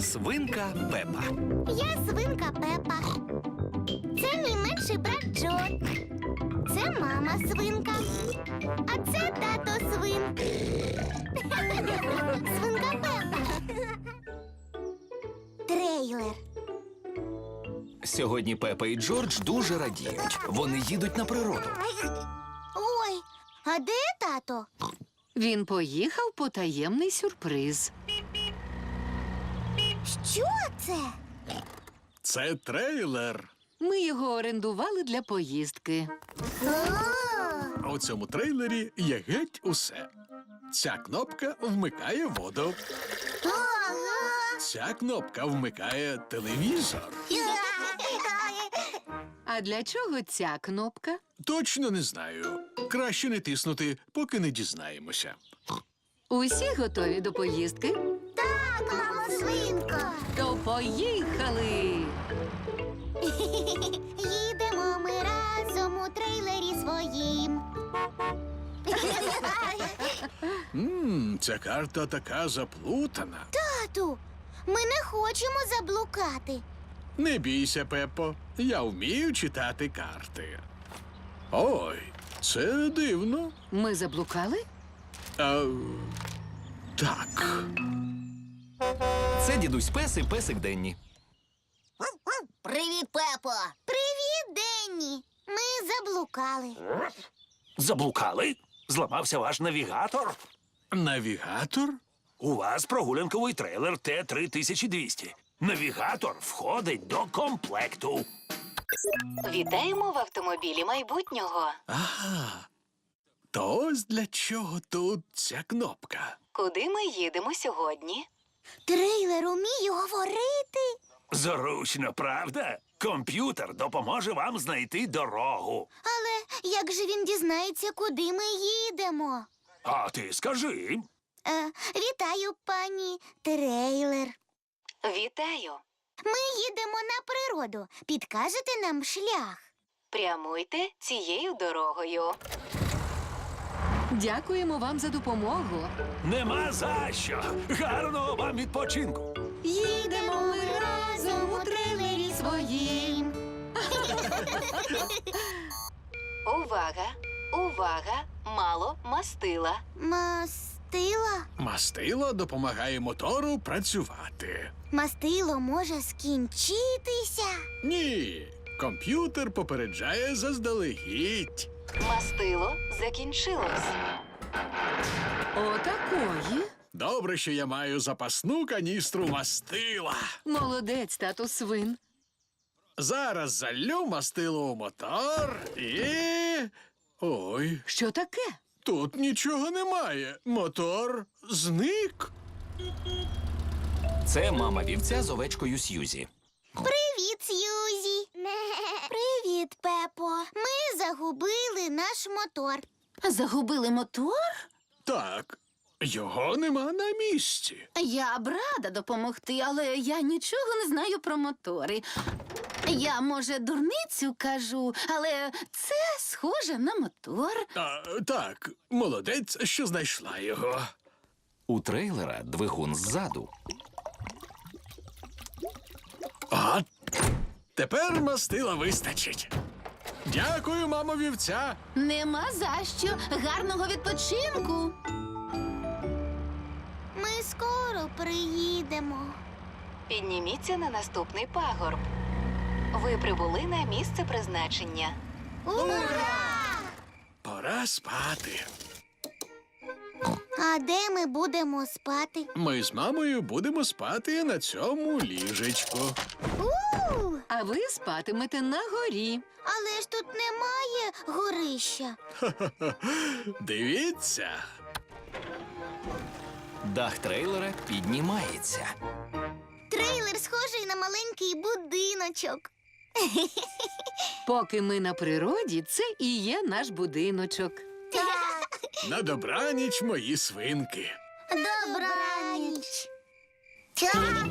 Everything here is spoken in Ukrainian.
Свинка Пепа. Я свинка Пепа. Це мій менший брат Джо. Це мама свинка. А це тато свин. Свинка Пепа. Трейлер. Сьогодні Пепа і Джордж дуже радіють. Вони їдуть на природу. Ой, а де тато? Він поїхав по таємний сюрприз. Що це? Це трейлер. Ми його орендували для поїздки. О, У цьому трейлері є геть усе. Ця кнопка вмикає воду. Ця кнопка вмикає телевізор. А для чого ця кнопка? Точно не знаю. Краще не тиснути, поки не дізнаємося. Усі готові до поїздки? Мамо свинка. То поїхали! Їдемо ми разом у трейлері своїм. Ммм, ця карта така заплутана. Тату, ми не хочемо заблукати. Не бійся, Пеппо. Я вмію читати карти. Ой, це дивно. Ми заблукали? А, так. Це дідусь Пес і песик Денні. Привіт, Пепо. Привіт, Денні. Ми заблукали. Заблукали? Зламався ваш навігатор? Навігатор? У вас прогулянковий трейлер Т-3200. Навігатор входить до комплекту. Вітаємо в автомобілі майбутнього. Ага. То ось для чого тут ця кнопка. Куди ми їдемо сьогодні? Трейлер уміє говорити. Зручно, правда? Комп'ютер допоможе вам знайти дорогу. Але як же він дізнається, куди ми їдемо? А ти скажи. Е, вітаю, пані трейлер. Вітаю! Ми їдемо на природу. Підкажете нам шлях. Прямуйте цією дорогою. Дякуємо вам за допомогу. Нема за що. Гарного вам відпочинку. Їдемо ми разом у трейлері своїм. Увага! Увага! Мало мастила. Мастила? Мастило допомагає мотору працювати. Мастило може скінчитися. Ні. Комп'ютер попереджає заздалегідь. Мастило закінчилось. Отакої. Добре, що я маю запасну каністру мастила. Молодець, тату свин. Зараз залю мастило у мотор і. Ой, Що таке? тут нічого немає. Мотор зник. Це мама вівця з овечкою Сьюзі. Привіт, Сьюзі. Привіт, Пепо. Ми загубили наш мотор. Загубили мотор? Так, його нема на місці. Я б рада допомогти, але я нічого не знаю про мотори. Я, може, дурницю кажу, але це схоже на мотор. А, так, молодець, що знайшла його. У трейлера двигун ззаду. А тепер мастила вистачить. Дякую, мамо вівця. Нема за що. Гарного відпочинку. Ми скоро приїдемо. Підніміться на наступний пагорб. Ви прибули на місце призначення. Ура! Пора спати. А де ми будемо спати? Ми з мамою будемо спати на цьому ліжечку. У! А ви спатимете на горі. Але ж тут немає горища. Дивіться. Дах трейлера піднімається. Трейлер схожий на маленький будиночок. Поки ми на природі, це і є наш будиночок. Так. На добраніч, мої свинки. Добраніч. Так.